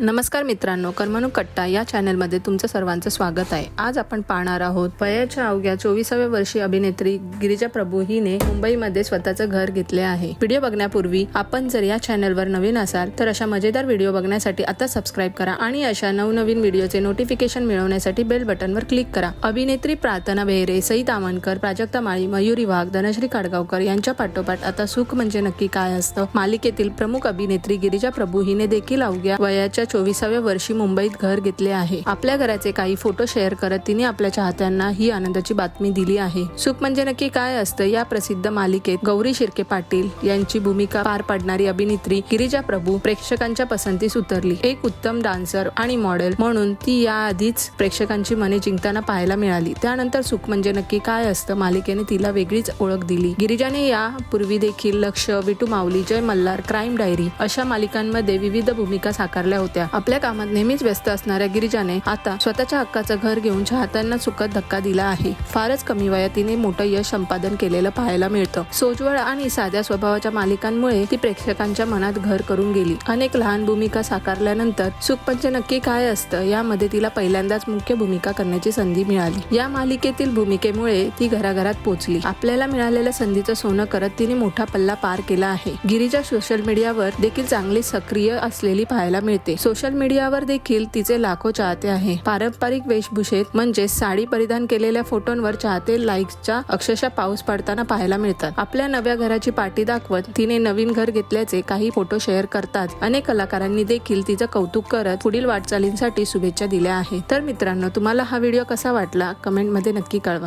नमस्कार मित्रांनो कर्मणूक कट्टा या चॅनलमध्ये तुमचं सर्वांचं स्वागत आहे. आज आपण पाहणार आहोत वयाच्या अवघ्या चोवीसाव्या वर्षी अभिनेत्री गिरिजा प्रभू हिने मुंबईमध्ये स्वतःचं घर घेतले आहे. व्हिडिओ बघण्यापूर्वी आपण जर या चॅनलवर नवीन असाल तर अशा मजेदार व्हिडिओ बघण्यासाठी आता सबस्क्राईब करा आणि अशा नवनवीन व्हिडिओचे नोटिफिकेशन मिळवण्यासाठी बेल बटनवर क्लिक करा. अभिनेत्री प्रार्थना बेहरे सई तामणकर प्राजक्ता माळी मयुरी वाघ धनश्री काडगावकर यांच्या पाठोपाठ आता सुख म्हणजे नक्की काय असतं? मालिकेतील प्रमुख अभिनेत्री गिरिजा प्रभू हिने देखील अवघ्या वयाच्या चोवीसाव्या वर्षी मुंबईत घर घेतले आहे. आपल्या घराचे काही फोटो शेअर करत तिने आपल्या चाहत्यांना ही आनंदाची बातमी दिली आहे. सुख म्हणजे नक्की काय असतं या प्रसिद्ध मालिकेत गौरी शिर्के पाटील यांची भूमिका पार पाडणारी अभिनेत्री गिरिजा प्रभू प्रेक्षकांच्या पसंतीस उतरली. एक उत्तम डान्सर आणि मॉडेल म्हणून ती याआधीच प्रेक्षकांची मने जिंकताना पाहायला मिळाली. त्यानंतर सुख म्हणजे नक्की काय असतं मालिकेने तिला वेगळीच ओळख दिली. गिरिजाने या पूर्वी देखील लक्ष विटू माऊली जय मल्हार क्राईम डायरी अशा मालिकांमध्ये विविध भूमिका साकारल्या होत्या. आपल्या कामात नेहमीच व्यस्त असणाऱ्या गिरिजाने आता स्वतःच्या हक्काचं घर घेऊन चाहत्यांना सुखद धक्का दिला आहे. फारच कमी वयात तिने मोठं यश संपादन केलेलं पाहायला मिळतं. सोजवळ आणि साध्या स्वभावाच्या मालिकांमुळे ती प्रेक्षकांच्या मनात घर करून गेली. अनेक लहान भूमिका साकारल्यानंतर सुखपंच नक्की काय असतं यामध्ये तिला पहिल्यांदाच मुख्य भूमिका करण्याची संधी मिळाली. या मालिकेतील भूमिकेमुळे ती घराघरात पोहोचली आपल्याला मिळालेल्या संधीचं सोनं करत तिने मोठा पल्ला पार केला आहे. गिरिजा सोशल मीडियावर देखील चांगली सक्रिय असलेली पाहायला मिळते. सोशल मीडियावर देखील तिचे लाखो चाहते आहे. पारंपरिक वेशभूषेत म्हणजे साडी परिधान केलेल्या फोटोंवर चाहते लाईक्सच्या अक्षरशः पाऊस पडताना पाहायला मिळतात. आपल्या नव्या घराची पाठी दाखवत तिने नवीन घर घेतल्याचे काही फोटो शेअर करतात. अनेक कलाकारांनी देखील तिचं कौतुक करत पुढील वाटचालींसाठी शुभेच्छा दिल्या आहेत. तर मित्रांनो तुम्हाला हा व्हिडिओ कसा वाटला? कमेंटमध्ये नक्की कळवा.